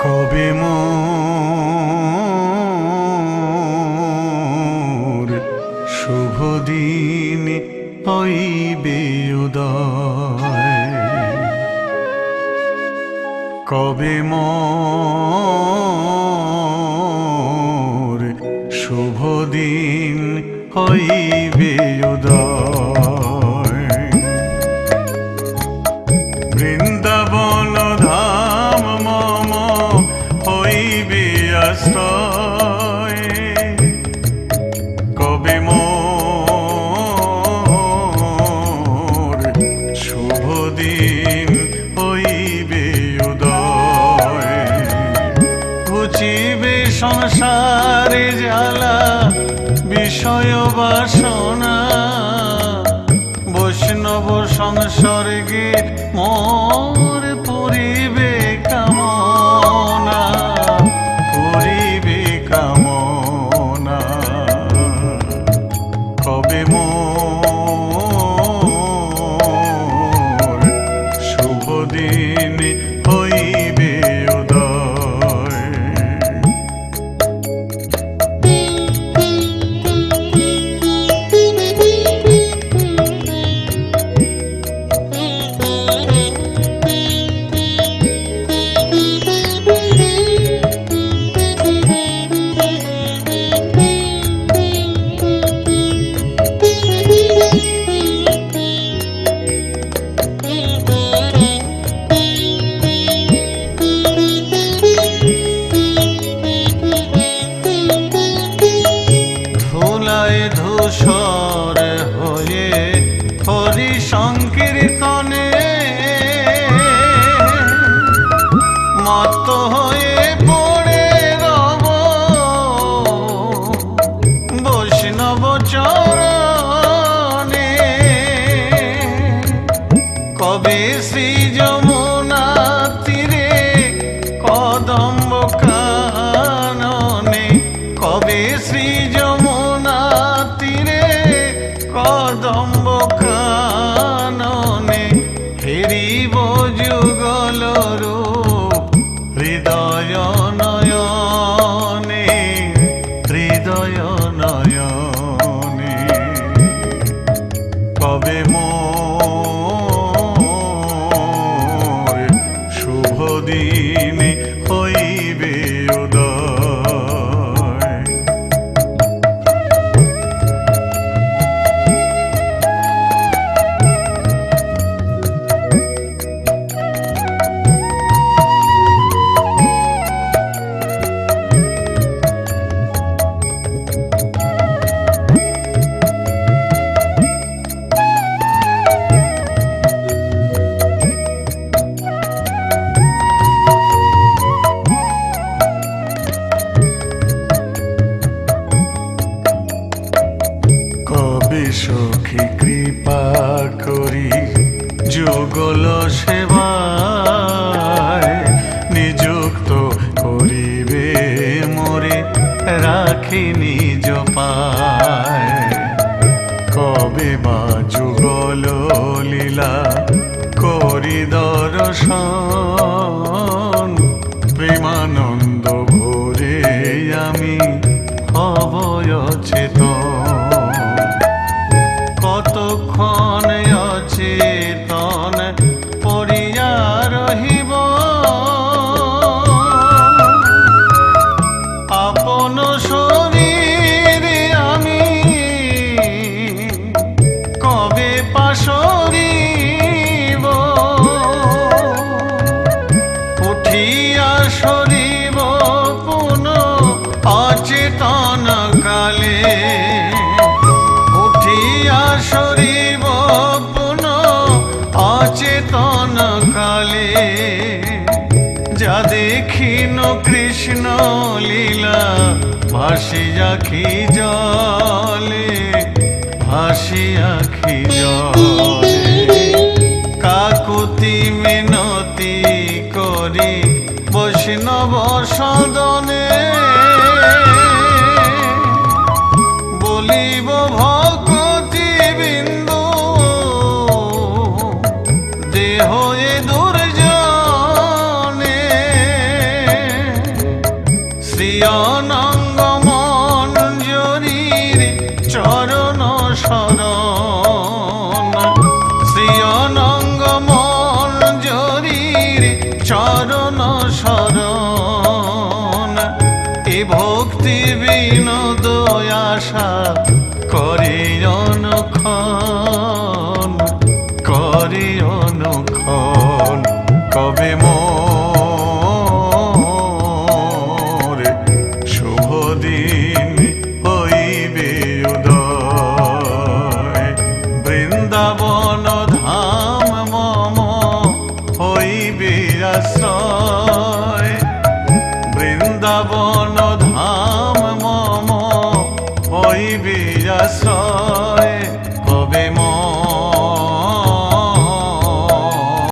কবে শুভ দিন হইবে কবে মোর শুভ দিন হইবে উদয়? সংসারে জ্বালা বিষয় বাসনা। বৈষ্ণব সংসর্গে মোর পরিবে কামনা পরিবে কামনা। কবে মোর শুভ দিন ধূসর হয়ে হরি সংকীর্তনে মত হয়ে পড়ে রব। বৈষ্ণব চরণে কবে শ্রী যমুনা কৃপা করি যুগল সেবায় সরিব পুন অচেতন কালে, যা দেখিন কৃষ্ণ লীলা, ভাসি আখি জলে, ভাসি আখি জলে। আকুতি মিনতি করি, বৈষ্ণব সদনে চরণ वृंदावन